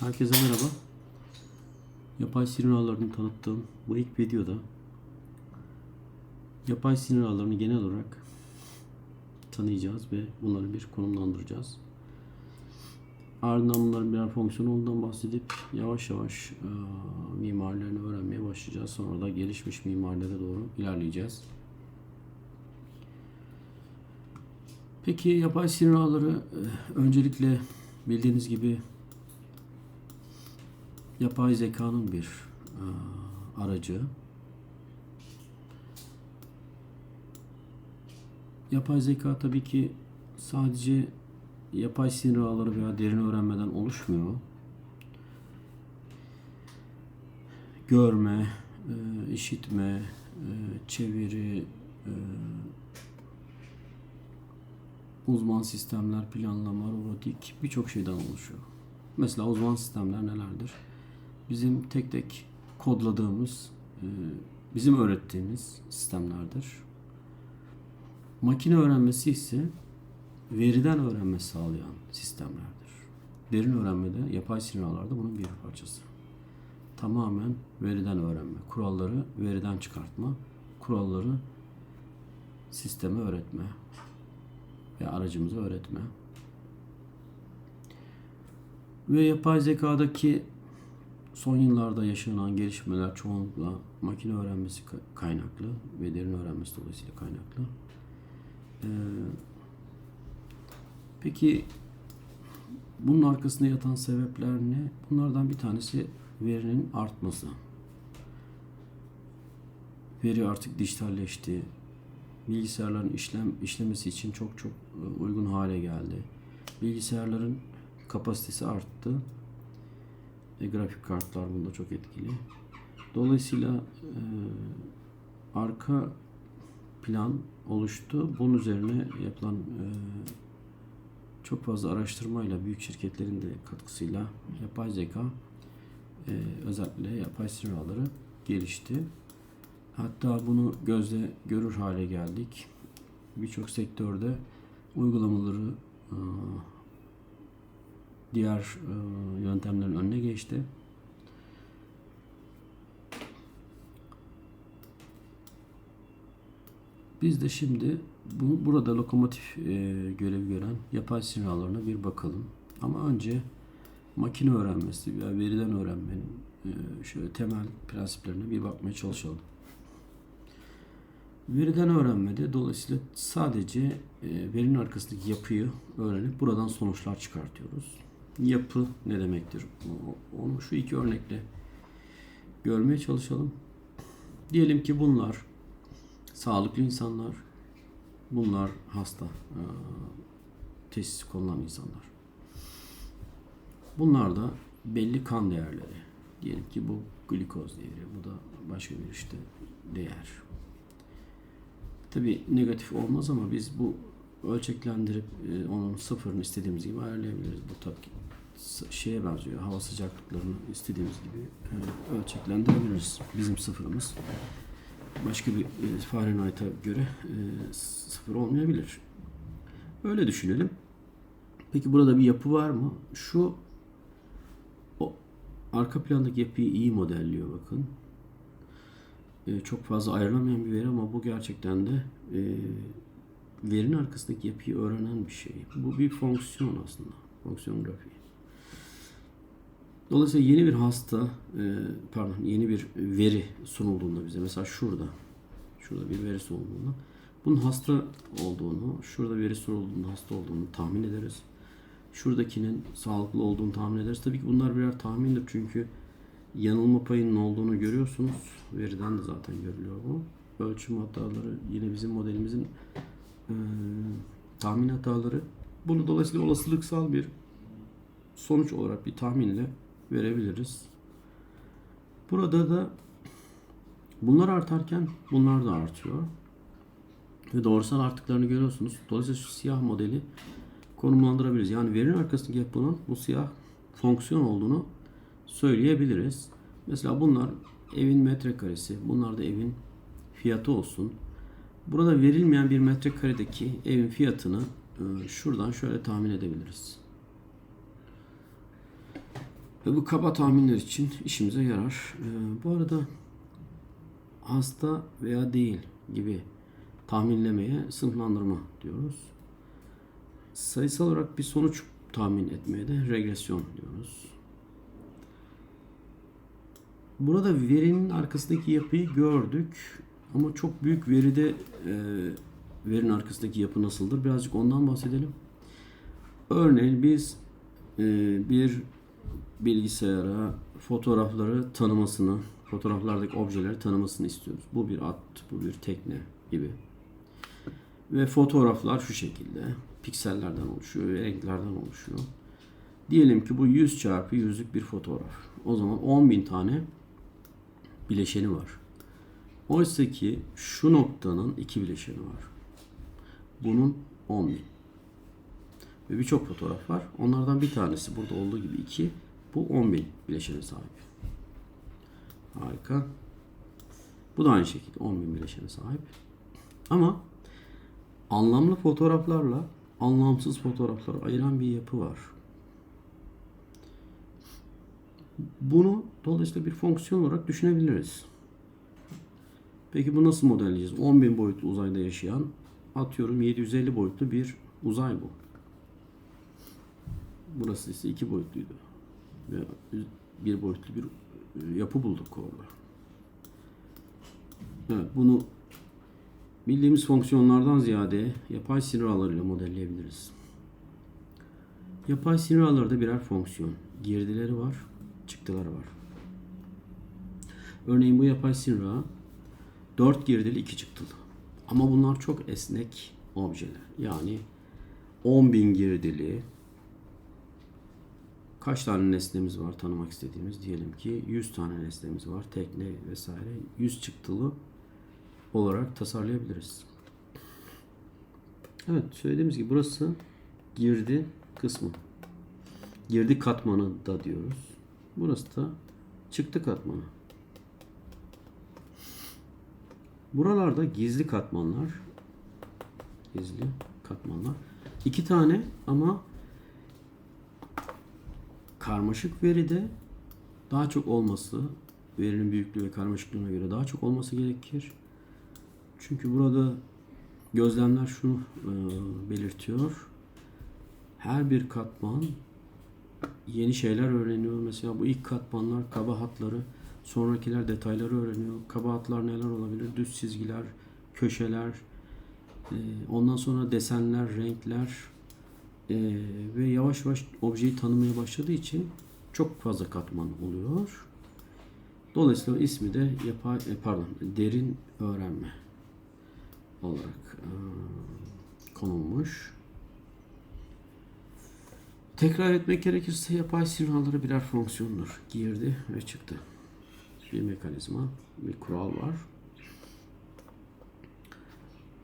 Herkese merhaba. Yapay sinir ağlarını tanıttığım bu ilk videoda yapay sinir ağlarını genel olarak tanıyacağız ve bunları bir konumlandıracağız. Ardından bunların birer fonksiyon olduğundan bahsedip yavaş yavaş e, mimarilerini öğrenmeye başlayacağız. Sonra da gelişmiş mimarilere doğru ilerleyeceğiz. Peki yapay sinir ağları öncelikle bildiğiniz gibi yapay zekanın bir e, aracı. Yapay zeka tabii ki sadece yapay sinir ağları veya derin öğrenmeden oluşmuyor. Görme, e, işitme, e, çeviri, uzman sistemler, planlama, robotik birçok şeyden oluşuyor. Mesela uzman sistemler nelerdir? Bizim tek tek kodladığımız, e, bizim öğrettiğimiz sistemlerdir. Makine öğrenmesi ise veriden öğrenme sağlayan sistemlerdir. Derin öğrenmede, yapay sinir ağlarda bunun bir parçası. Tamamen veriden öğrenme, kuralları veriden çıkartma, kuralları sisteme öğretme ve aracımıza öğretme. Ve yapay zekadaki son yıllarda yaşanan gelişmeler çoğunlukla makine öğrenmesi kaynaklı ve derin öğrenmesi dolayısıyla kaynaklı. Ee, peki bunun arkasında yatan sebepler ne? Bunlardan bir tanesi verinin artması. Veri artık dijitalleşti. Bilgisayarların işlem işlemesi için çok çok e, uygun hale geldi. Bilgisayarların kapasitesi arttı. E, grafik kartlar bunda çok etkili. Dolayısıyla e, arka plan oluştu. Bunun üzerine yapılan e, çok fazla araştırmayla büyük şirketlerin de katkısıyla yapay zeka e, özellikle yapay sinir ağları gelişti. Hatta bunu gözle görür hale geldik. Birçok sektörde uygulamaları e, diğer e, yöntemlerin önüne geçti. Biz de şimdi bu burada lokomotif e, görevi gören yapay sinir ağlarına bir bakalım. Ama önce makine öğrenmesi veya veriden öğrenmenin e, şöyle temel prensiplerine bir bakmaya çalışalım. Veriden öğrenmede dolayısıyla sadece e, verinin arkasındaki yapıyı öğrenip buradan sonuçlar çıkartıyoruz. Yapı ne demektir? Onu şu iki örnekle görmeye çalışalım. Diyelim ki bunlar sağlıklı insanlar, bunlar hasta, e, tesis konulan insanlar. Bunlar da belli kan değerleri. Diyelim ki bu glikoz değeri, bu da başka bir işte değer. Tabi negatif olmaz ama biz bu ölçeklendirip e, onun sıfırını istediğimiz gibi ayarlayabiliriz. Bu tabi şeye benziyor. Hava sıcaklıklarını istediğimiz gibi e, ölçeklendirebiliriz. Bizim sıfırımız başka bir e, Fahrenheit'a göre e, sıfır olmayabilir. Öyle düşünelim. Peki burada bir yapı var mı? Şu o arka plandaki yapıyı iyi modelliyor bakın. Çok fazla ayrılamayan bir veri ama bu gerçekten de e, verinin arkasındaki yapıyı öğrenen bir şey. Bu bir fonksiyon aslında. Fonksiyon grafiği. Dolayısıyla yeni bir hasta, e, pardon yeni bir veri sunulduğunda bize mesela şurada, şurada bir veri sunulduğunda bunun hasta olduğunu, şurada veri sunulduğunda hasta olduğunu tahmin ederiz. Şuradakinin sağlıklı olduğunu tahmin ederiz. Tabii ki bunlar birer tahmindir çünkü yanılma payının olduğunu görüyorsunuz. Veriden de zaten görülüyor bu. Ölçüm hataları yine bizim modelimizin e, tahmin hataları. Bunu dolayısıyla olasılıksal bir sonuç olarak bir tahminle verebiliriz. Burada da bunlar artarken bunlar da artıyor. Ve doğrusal arttıklarını görüyorsunuz. Dolayısıyla şu siyah modeli konumlandırabiliriz. Yani verinin arkasındaki yapının bu siyah fonksiyon olduğunu söyleyebiliriz. Mesela bunlar evin metrekaresi, bunlar da evin fiyatı olsun. Burada verilmeyen bir metrekaredeki evin fiyatını e, şuradan şöyle tahmin edebiliriz. Ve bu kaba tahminler için işimize yarar. Ee, bu arada hasta veya değil gibi tahminlemeye sınıflandırma diyoruz. Sayısal olarak bir sonuç tahmin etmeye de regresyon diyoruz. Burada verinin arkasındaki yapıyı gördük. Ama çok büyük veride e, verinin arkasındaki yapı nasıldır? Birazcık ondan bahsedelim. Örneğin biz e, bir bilgisayara fotoğrafları tanımasını, fotoğraflardaki objeleri tanımasını istiyoruz. Bu bir at, bu bir tekne gibi. Ve fotoğraflar şu şekilde. Piksellerden oluşuyor renklerden oluşuyor. Diyelim ki bu 100 çarpı 100'lük bir fotoğraf. O zaman 10.000 tane bileşeni var. Oysa ki şu noktanın iki bileşeni var. Bunun 10.000. Ve birçok fotoğraf var. Onlardan bir tanesi burada olduğu gibi 2. Bu 10.000 bileşene sahip. Harika. Bu da aynı şekilde 10.000 bileşene sahip. Ama anlamlı fotoğraflarla anlamsız fotoğrafları ayıran bir yapı var. Bunu dolayısıyla bir fonksiyon olarak düşünebiliriz. Peki bu nasıl modelleyeceğiz? 10.000 boyutlu uzayda yaşayan atıyorum 750 boyutlu bir uzay bu. Burası ise iki boyutluydu. Ve bir boyutlu bir e, yapı bulduk orada. Evet bunu bildiğimiz fonksiyonlardan ziyade yapay sinir ağlarıyla modelleyebiliriz. Yapay sinir ağları birer fonksiyon. Girdileri var, çıktıları var. Örneğin bu yapay sinir ağı 4 girdili 2 çıktılı. Ama bunlar çok esnek objeler. Yani 10.000 girdili kaç tane nesnemiz var tanımak istediğimiz diyelim ki 100 tane nesnemiz var tekne vesaire 100 çıktılı olarak tasarlayabiliriz. Evet söylediğimiz gibi burası girdi kısmı. Girdi katmanı da diyoruz. Burası da çıktı katmanı. Buralarda gizli katmanlar gizli katmanlar. iki tane ama karmaşık veride daha çok olması, verinin büyüklüğü ve karmaşıklığına göre daha çok olması gerekir. Çünkü burada gözlemler şunu e, belirtiyor. Her bir katman yeni şeyler öğreniyor. Mesela bu ilk katmanlar kaba hatları, sonrakiler detayları öğreniyor. Kaba hatlar neler olabilir? Düz çizgiler, köşeler, e, ondan sonra desenler, renkler, ee, ve yavaş yavaş objeyi tanımaya başladığı için çok fazla katman oluyor. Dolayısıyla ismi de yapay, e, pardon, derin öğrenme olarak e, konulmuş. Tekrar etmek gerekirse yapay sinir ağları birer fonksiyondur. Girdi ve çıktı. Bir mekanizma, bir kural var.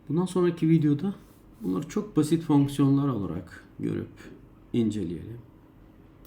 Bundan sonraki videoda bunları çok basit fonksiyonlar olarak görüp inceleyelim.